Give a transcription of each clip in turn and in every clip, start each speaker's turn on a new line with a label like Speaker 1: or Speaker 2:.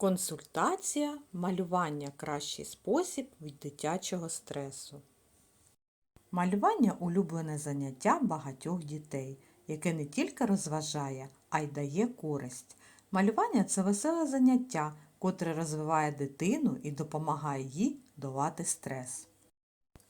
Speaker 1: Консультація, малювання кращий спосіб від дитячого стресу. Малювання улюблене заняття багатьох дітей, яке не тільки розважає, а й дає користь. Малювання це веселе заняття, котре розвиває дитину і допомагає їй долати стрес.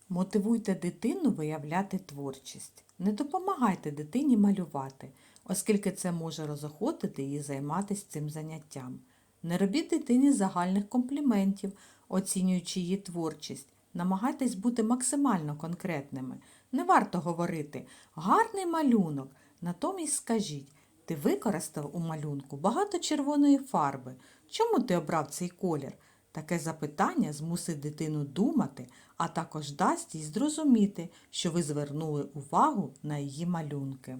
Speaker 1: Мотивуйте дитину виявляти творчість. Не допомагайте дитині малювати, оскільки це може розохотити її займатися цим заняттям. Не робіть дитині загальних компліментів, оцінюючи її творчість. Намагайтесь бути максимально конкретними. Не варто говорити гарний малюнок. Натомість скажіть, ти використав у малюнку багато червоної фарби. Чому ти обрав цей колір? Таке запитання змусить дитину думати, а також дасть їй зрозуміти, що ви звернули увагу на її малюнки.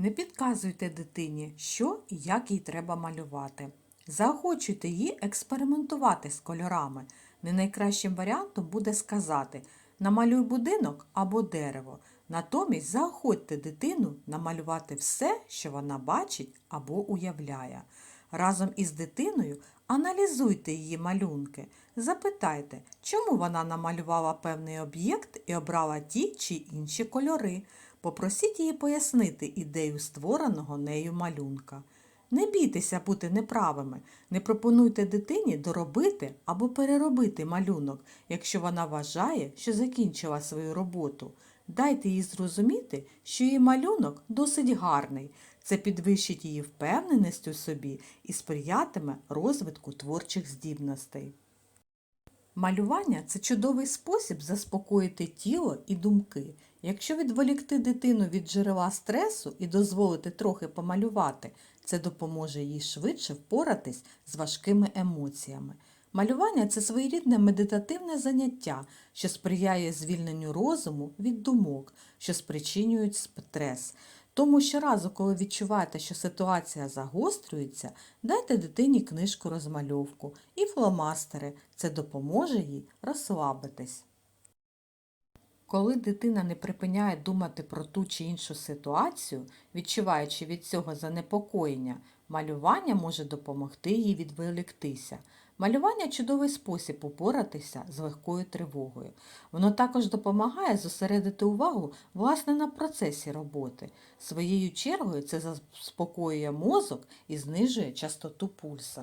Speaker 1: Не підказуйте дитині, що і як їй треба малювати. Заохочуйте її експериментувати з кольорами. Не найкращим варіантом буде сказати намалюй будинок або дерево. Натомість заохотьте дитину намалювати все, що вона бачить або уявляє. Разом із дитиною аналізуйте її малюнки. Запитайте, чому вона намалювала певний об'єкт і обрала ті чи інші кольори. Попросіть її пояснити ідею створеного нею малюнка. Не бійтеся бути неправими, не пропонуйте дитині доробити або переробити малюнок, якщо вона вважає, що закінчила свою роботу. Дайте їй зрозуміти, що її малюнок досить гарний. Це підвищить її впевненість у собі і сприятиме розвитку творчих здібностей. Малювання це чудовий спосіб заспокоїти тіло і думки. Якщо відволікти дитину від джерела стресу і дозволити трохи помалювати, це допоможе їй швидше впоратись з важкими емоціями. Малювання це своєрідне медитативне заняття, що сприяє звільненню розуму від думок, що спричинюють стрес. Тому щоразу, коли відчуваєте, що ситуація загострюється, дайте дитині книжку розмальовку і фломастери. Це допоможе їй розслабитись. Коли дитина не припиняє думати про ту чи іншу ситуацію, відчуваючи від цього занепокоєння, малювання може допомогти їй відволіктися. Малювання чудовий спосіб упоратися з легкою тривогою. Воно також допомагає зосередити увагу власне на процесі роботи. Своєю чергою це заспокоює мозок і знижує частоту пульса.